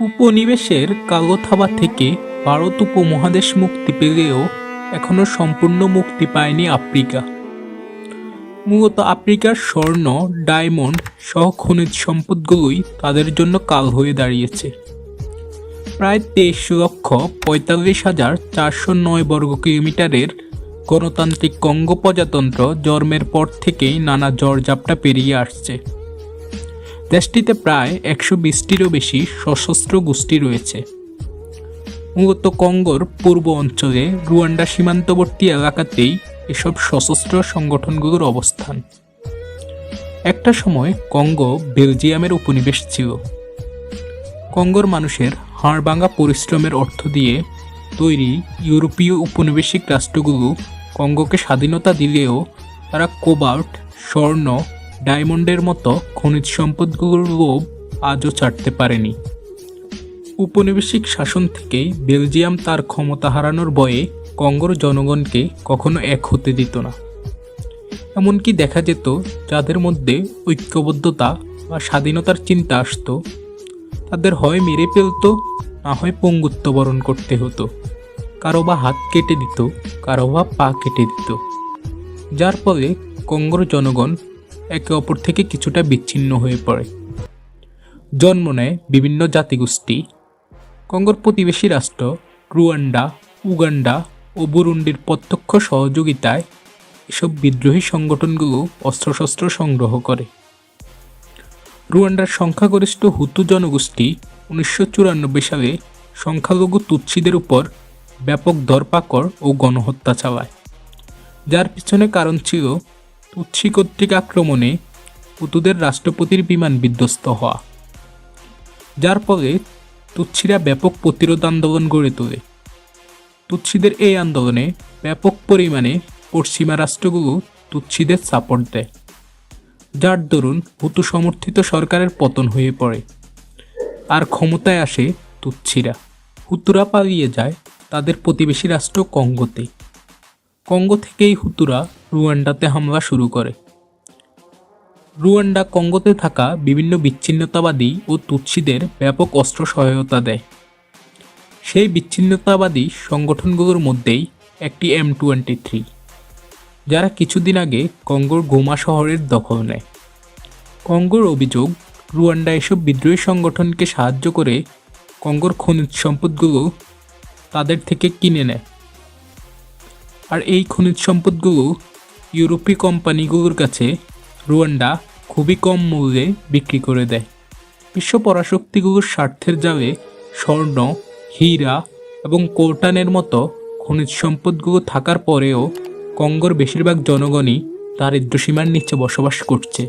উপনিবেশের কালো থাবা থেকে ভারত উপমহাদেশ মুক্তি পেলেও এখনও সম্পূর্ণ মুক্তি পায়নি আফ্রিকা। মূলত আফ্রিকার স্বর্ণ, ডায়মন্ড সহ খনিজ সম্পদগুলোই তাদের জন্য কাল হয়ে দাঁড়িয়েছে। প্রায় তেইশ লক্ষ পঁয়তাল্লিশ হাজার চারশো নয় বর্গ কিলোমিটারের গণতান্ত্রিক কঙ্গো প্রজাতন্ত্র জন্মের পর থেকেই নানা ঝড়ঝাপটা পেরিয়ে আসছে। দেশটিতে প্রায় একশো বিশটিরও বেশি সশস্ত্র গোষ্ঠী রয়েছে। মূলত কঙ্গোর পূর্ব অঞ্চলে রুয়ান্ডা সীমান্তবর্তী এলাকাতেই এসব সশস্ত্র সংগঠনগুলোর অবস্থান। একটা সময় কঙ্গো বেলজিয়ামের উপনিবেশ ছিল। কঙ্গোর মানুষের হাড়ভাঙা পরিশ্রমের অর্থ দিয়ে তৈরি ইউরোপীয় উপনিবেশিক রাষ্ট্রগুলো কঙ্গোকে স্বাধীনতা দিলেও তারা কোবাল্ট, স্বর্ণ ডায়মন্ডের মতো খনিজ সম্পদগুলোর লোভ আজও ছাড়তে পারেনি। উপনিবেশিক শাসন থেকেই বেলজিয়াম তার ক্ষমতা হারানোর ভয়ে কঙ্গোর জনগণকে কখনো এক হতে দিত না। এমনকি দেখা যেত যাদের মধ্যে ঐক্যবদ্ধতা বা স্বাধীনতার চিন্তা আসতো, তাদের হয় মেরে ফেলতো, না হয় পঙ্গুত্ব বরণ করতে হতো। কারও বা হাত কেটে দিত, কারও বা পা কেটে দিত। যার ফলে কঙ্গোর জনগণ একে অপর থেকে কিছুটা বিচ্ছিন্ন হয়ে পড়ে। জন্ম নেয় বিভিন্ন জাতিগোষ্ঠী। কঙ্গোর প্রতিবেশী রাষ্ট্র, রুয়ান্ডা, উগান্ডা ও বুরুন্ডির প্রত্যক্ষ সহযোগিতায় এসব বিদ্রোহী সংগঠনগুলো অস্ত্রশস্ত্র সংগ্রহ করে। রুয়ান্ডার সংখ্যাগরিষ্ঠ হুতু জনগোষ্ঠী উনিশশো চুরানব্বই সালে সংখ্যালঘু তুৎসিদের উপর ব্যাপক ধরপাকড় ও গণহত্যা চালায়। যার পিছনে কারণ ছিল তুৎসি কর্তৃক আক্রমণে পুতুদের রাষ্ট্রপতির বিমান বিধ্বস্ত হওয়া। যার ফলে তুৎসিরা ব্যাপক প্রতিরোধ আন্দোলন গড়ে তোলে। তুৎসিদের এই আন্দোলনে ব্যাপক পরিমাণে পশ্চিমা রাষ্ট্রগুলো তুৎসিদের সাপোর্ট দেয়, যার দরুন হুতু সমর্থিত সরকারের পতন হয়ে পড়ে। আর ক্ষমতায় আসে তুচ্ছিরা। হুতুরা পালিয়ে যায় তাদের প্রতিবেশী রাষ্ট্র কঙ্গোতে। কঙ্গো থেকেই হুতুরা রুয়ান্ডাতে হামলা শুরু করে। রুয়ান্ডা কঙ্গোতে থাকা বিভিন্ন বিচ্ছিন্নতাবাদী ও তুৎসিদের ব্যাপক অস্ত্র সহায়তা দেয়। সেই বিচ্ছিন্নতাবাদী সংগঠনগুলোর মধ্যেই একটি এম টোয়েন্টি থ্রি, যারা কিছুদিন আগে কঙ্গোর গোমা শহরের দখল নেয়। কঙ্গোর অভিযোগ, রুয়ান্ডা এসব বিদ্রোহী সংগঠনকে সাহায্য করে কঙ্গোর খনিজ সম্পদগুলো তাদের থেকে কিনে নেয়। আর এই খনিজ সম্পদগুলো ইউরোপীয় কোম্পানিগুলোর কাছে রুয়ান্ডা খুবই কম মূল্যে বিক্রি করে দেয়। বিশ্ব পরাশক্তিগুলোর স্বার্থের জালে স্বর্ণ, হীরা এবং কোর্টানের মতো খনিজ সম্পদগুলো থাকার পরেও কঙ্গোর বেশিরভাগ জনগণই দারিদ্র্যসীমার নিচে বসবাস করছে।